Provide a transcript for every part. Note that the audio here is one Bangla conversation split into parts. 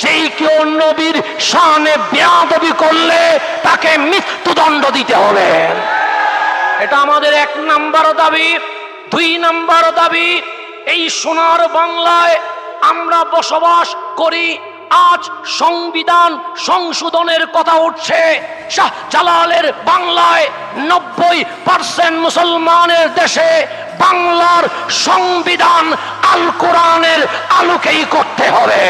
যেই কেউ নবীর শানে বেয়াদবি করলে তাকে মৃত্যুদণ্ড দিতে হবে। এটা আমাদের এক নাম্বার দাবি। দুই নাম্বার দাবি, এই সোনার বাংলায় আমরা বসবাস করি, আজ সংবিধান সংশোধনের কথা উঠছে। শাহ জালালের বাংলায় নব্বই পার্সেন্ট মুসলমানের দেশে বাংলার সংবিধান আল কোরআনের আলোকেই করতে হবে।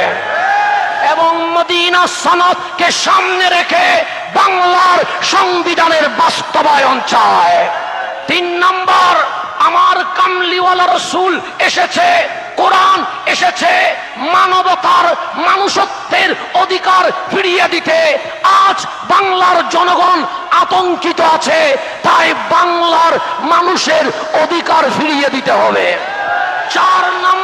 এবং মদিনা সনদকে সামনে রেখে বাংলার সংবিধানের বাস্তবায়ন চায়। তিন নম্বর, আমার কামলিওয়ালা রসুল এসেছে, কোরআন এসেছে, মানবতার মানুষত্বের অধিকার ফিরিয়ে দিতে। আজ বাংলার জনগণ আতঙ্কিত আছে, তাই বাংলার মানুষের অধিকার ফিরিয়ে দিতে হবে। চার নম্বর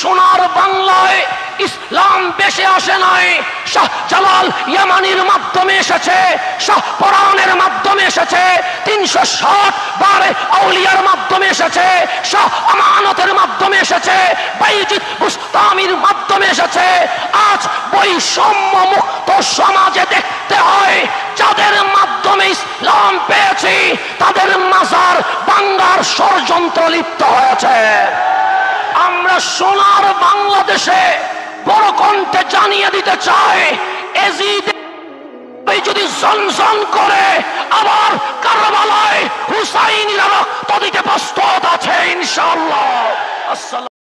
সোনার বাংলায় ইসলাম বেশে আসে নাই। শাহ জালাল ইয়ামানির মাধ্যমে এসেছে, শাহ পরাণের মাধ্যমে এসেছে, তিনশো ষাট বারে আউলিয়ার মাধ্যমে এসেছে, শাহ আমানতের মাধ্যমে এসেছে, বাইজিদ মুস্তামির মাধ্যমে এসেছে। আজ বৈষম্য মুক্ত সমাজে দেখতে হয়, যাদের মাধ্যমে ইসলাম পেয়েছি, তাদের মাজার বাংলার ষড়যন্ত্র লিপ্ত হয়েছে। সোনার বাংলাদেশে বড় কণ্ঠে জানিয়ে দিতে চায়, এজিদ যদি জনজন করে, আবার কারবালায় হুসাইন রক্ত দিতে প্রস্তুত আছে ইনশাল্লাহ আসসালাম